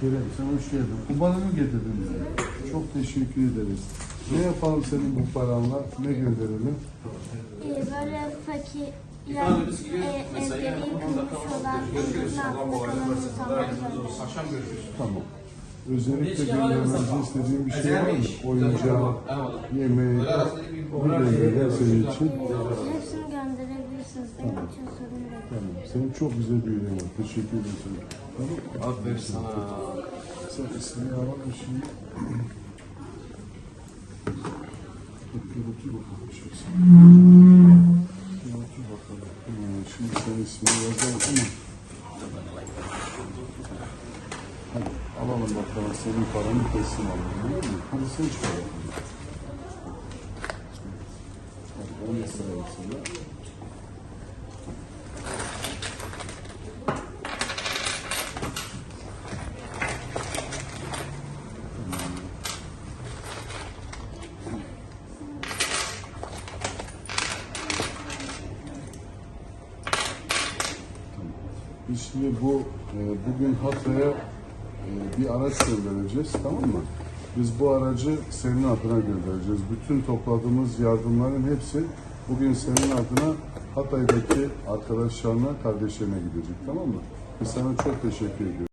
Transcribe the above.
Kerem sen hoş geldin. Kubanı mı getirdin bize? Çok teşekkür ederiz. Ne yapalım senin bu paranla? Ne gönderelim? Ee, böyle fakir yani e, ezberi yıkılmış olan. Tamam. Özellikle göndermemizi istediğin bir şey var mı? Oyuncağı, yemeği, bir gönderelim senin için. Ee, hepsini için sorun yok. Tamam. Senin çok güzel bir yüreğin var. Teşekkür ederim sana. Tamam. Aferin sana. Sen ismini alalım şimdi. Otur otur bakalım. Şimdi sen. Bir Otur bakalım. Ha, Şimdi senin ismini yazalım ama. Hadi alalım bakalım. Senin paranı teslim alalım. Değil mi? Hadi sen çıkar bakalım. Hadi ben de sana. Biz şimdi bu e, bugün Hatay'a e, bir araç göndereceğiz tamam mı? Biz bu aracı senin adına göndereceğiz. Bütün topladığımız yardımların hepsi bugün senin adına Hatay'daki arkadaşlarına, kardeşlerine gidecek tamam mı? Biz sana çok teşekkür ediyoruz.